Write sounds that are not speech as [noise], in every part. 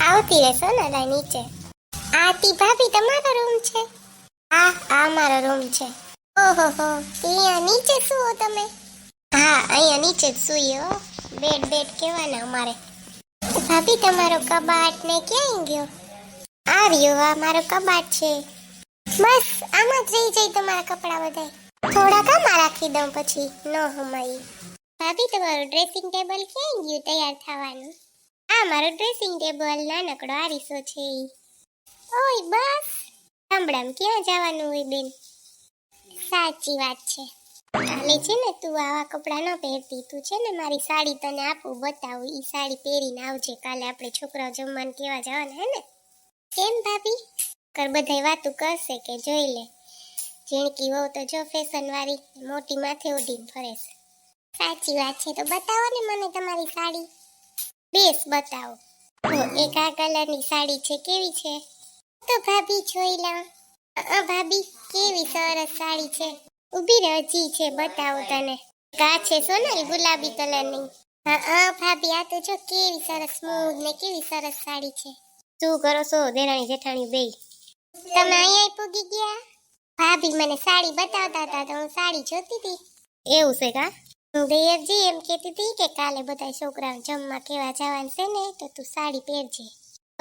આવતી રહેશો ને લા નીચે. આરતી ભાભી તમારો રૂમ છે? હા, આ મારો રૂમ છે. ઓહો હો, અહીંયા નીચે સુઓ તમે. હા, અહીંયા નીચે જ સુઈએ હો. બેડ બેડ કેવાના અમારે. ભાભી, તમારો કબાટ ને ક્યાં ગયો? આવ્યો, આ મારો કબાટ છે. બસ, આમાં જ રહી જાય તમારા કપડાં બધાય. થોડા કામાં રાખી દઉં પછી, ન હમાઈ ભાભી, તમારું ડ્રેસિંગ ટેબલ ક્યાં ગયું તૈયાર થવાનું? મારો ડ્રેસિંગ ટેબલ નાનકડો આરીસો છે. ઓય, બસ. ગામડામાં ક્યાં જવાનું હોય બેન? સાચી વાત છે. કાલે છે ને તું આવા કપડાં ન પહેરતી. તું છે ને મારી સાડી તને આપું, બતાવું. ઈ સાડી પહેરીને આવજે. કાલે આપણે છોકરાઓ જમવાનું કેવા જવાના હે ને? કેમ ભાભી? કર બધાય વાતું કરશે કે જોઈ લે. જીણકી વહુ તો જો ફેશન વાળી, મોટી માથે ઓઢીને ફરે સાચી વાત છે. તો બતાવો ને મને તમારી સાડી. બેસ, બતાવો. જો એક આ કલરની સાડી છે, કેવી છે? તો ભાભી જોઈ લઉં અ, ભાભી, કેવી સરસ સાડી છે? ઊભી રહે હજી છે, બતાવું તને. કા છે સોનલ ગુલાબી કલરની. હા ભાભી, આ તો જો કેવી સરસ સ્મૂથ ને કેવી સરસ સાડી છે. શું કરો છો, દેરાણી જેઠાણી બે તમે અહીંયા પૂગી ગયા? ભાભી મને સાડી બતાવતા હતા, તો હું સાડી જોતી હતી. એવું છે કા? દેવજી એમ કહેતી હતી કે કાલે બધા છોકરાઓ જમવા કેવા જવાનું છે ને, તો તું સાડી પહેરજે.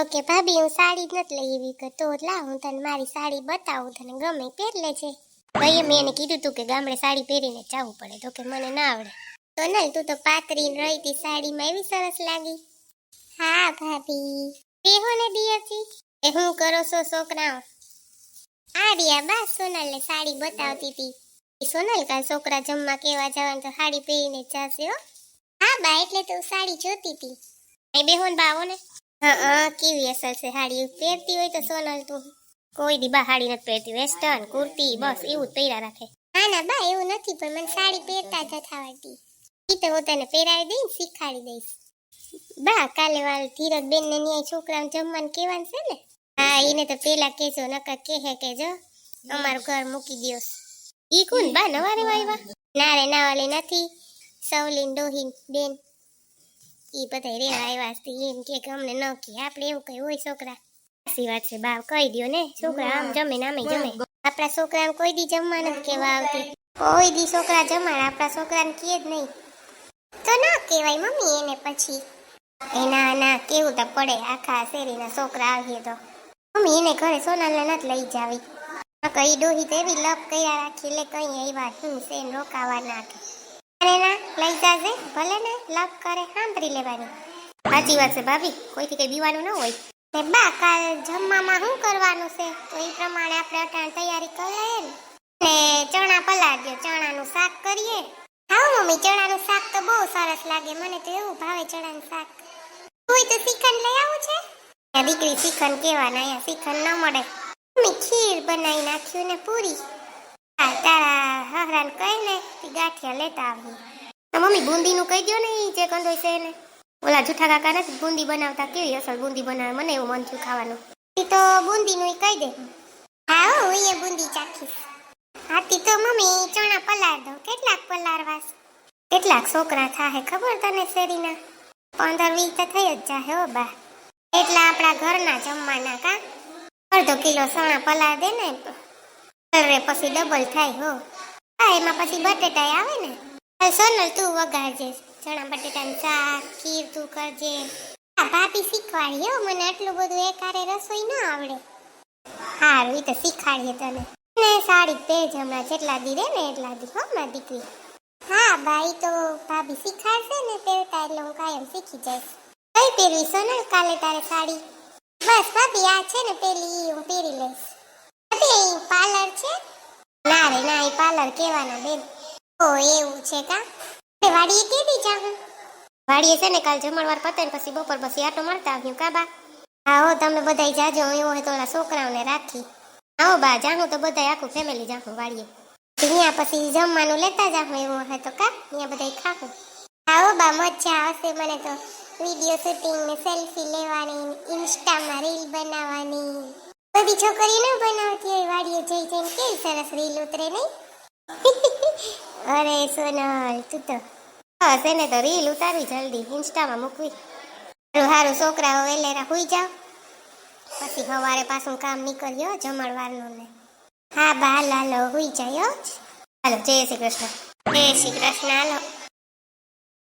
ઓકે ભાભી, હું સાડી જ નથી લઈ એવી કે તો લા હું તને મારી સાડી બતાવું, તને ગમે પહેર લેજે. ભાઈએ મેં એને કીધું તું કે ગામડે સાડી પહેરીને જવું પડે તો કે મને ના આવડે. તો નલ તું તો પાતરી રહી હતી સાડીમાં એવી સરસ લાગી. હા ભાભી. બેહો ને દિયરજી. એ હું કરો છો છોકરાઓ? આ રિયા બા સોનલને સાડી બતાવતી હતી. સોનલ કાલ છોકરા જમવા કેવા જવાનું તો સાડી પહેરીને જાશે હો. હા બા એટલે તો સાડી જોતી હતી એ બેહોન બા આવો ને. હા કેવી અસર છે સાડી પહેરતી હોય તો સોનલ તું. કોઈ દી બા સાડી નથી પહેરતી વેસ્ટર્ન કુર્તી બસ એવું જ પહેર્યા રાખે. ના ના બા એવું નથી પણ મને સાડી પહેરતા જ નથી આવડતી. ઈ તો હું તને પહેરાવી દઈશ શીખાડી દઈશ. બા કાલે વાળ ધીરજ બેન ને ન્યાય છોકરાને જમવાનું કેવાનું છે ને? હા એને તો પેલા કેજો નકર કહે કે જો અમારું ઘર મૂકી દ્યો ઈ કોણ બા નવા રેવા આવ્યા ના રે, ના વાલી નથી. સવલીન, ડોહીન, બેન. ઈ બધા રેવા આવ્યા છે, એમ કે અમને ન કે. આપણે એવું કઈ હોય છોકરા. સાચી વાત છે બા કહી દ્યો ને. છોકરા આમ જમે ના આમે જમે. આપણા છોકરાને કોઈ દી જમવા નથી કેવા આવતી. કોઈ દી છોકરા જમાડ, આપણા છોકરાને કહે જ નહીં. તો ના કહેવાય મમ્મી એને પછી. એ ના ના, કેવું તો પડે. આખા શેરીના છોકરા આવીએ તો. મમ્મી એને ઘરે સોનલને નથી લઈ જાવી. નકર ઈ ડોહી તો લપ કર્યા રાખી, એટલે કઈ આવ્યા હું છે રોકાવા નાખે અરે ના, લઈ જાજે, ભલે ને, લપ કરે, સાંભળી લેવાની. સાચી વાત છે ભાભી, કોઈથી કઈ બીવાનું ન હોય. ને બા, કાલ જમવામાં શું કરવાનું છે? તો એ પ્રમાણે આપણે અટાણ તૈયારી કરી ને. ચણા પલાળજો, ચણાનું શાક કરીએ. હા, મમ્મી, ચણાનું શાક તો બહુ સરસ લાગે, મને તો એવું ભાવે ચણાનું શાક. કોઈ તો શ્રીખંડ લઈ આવું છે? દીકરી શ્રીખંડ કેવાના અહીંયા શ્રીખંડ ન મળે. મમ્મી ખીર બનાવી નાખ્યું ને પૂરી. હા તારા હહરાને કહી ને ગાંઠિયા લેતા આવી. તો મમ્મી બુંદીનું કહી દો ને એ જે કંદોય છે ને ઓલા જૂઠા કાકા નથી બુંદી બનાવતા કેવી અસલ બુંદી બનાવે? મને એવું મન થયું ખાવાનું. ઈ તો બુંદીનું એ કહી દે. હા હો, હું એ બુંદી ચાખીશ. હાથી તો મમ્મી ચણા પલાર દો કેટલાક પલારવાસ કેટલાક છોકરા થાહે ખબર તને શેરીના? પંદર વીસ તો થઈ જ જાહે હો બા. એટલા આપણા ઘરના જમવાના કા? અડધો કિલો સણા પલાળ દે ને અરે પછી ડબલ થાય હો. હા, એમાં પછી બટેટા આવે ને. સોનલ તું વગાડજે. ચણા બટેટાનું શાક, ખીર તું કરજે. હા, ભાભી શીખવાડી હો, મને આટલું બધું એકારે રસોઈ ના આવડે. હારું એ તો શીખવાડીએ તને. ને સાડી પહેજ હમણાં જેટલા દી રે ને એટલા દી, હો, મારી દીકરી. હા, ભાઈ તો ભાભી શીખાડશે ને પહેરતા એટલે હું કાયમ શીખી જઈશ. કઈ પહેરવી સોનલ? કાલે તારે સાડી? બસ ભાભી આ છે ને પેલી હું પહેરી લઈશ. ભાભી પાર્લર છે? ના રે, ના એ પાર્લર કહેવાના બેન. ઓ, એવું છે કા? તે વાડીએ કેદી જાઉં વાડીએ છે ને કાલ જમણવાર પતે ને પછી બપોર પછી આટો મળતા આવ્યું, કા બા? હા, હો, તમે બધાય જાજો એવું હોય તો ઓલા છોકરાઓને રાખી. આવો બા, જાહું તો બધાય આખું ફેમિલી જાહું વાડીએ. ત્યાં પછી જમવાનું લેતા જાહું એવું હોય તો કા? ત્યાં બધાય ખાવું આવો બા, મજા આવશે મને તો. વીડિયો શૂટિંગ ને સેલ્ફી લેવાની, ઇન્સ્ટામાં રીલ બનાવવાની. બધી છોકરી ન બનાવતી હોય વાડીએ જઈ જઈને કેવી સરસ રીલ ઉતરે નહીં [laughs] અરે સોનલ, તું તો બસ એને તો રીલ ઉતારવી જલ્દી, ઇન્સ્ટામાં મૂકવી. સારું સારું છોકરાઓ વેલેરા સુઈ જાવ પછી સવારે પાછું કામ નીકળ્યો જમણવારનું ને. હા, બા લાલો હુઈ જાય. હાલો, જય શ્રી કૃષ્ણ. જય શ્રી કૃષ્ણ, હાલો.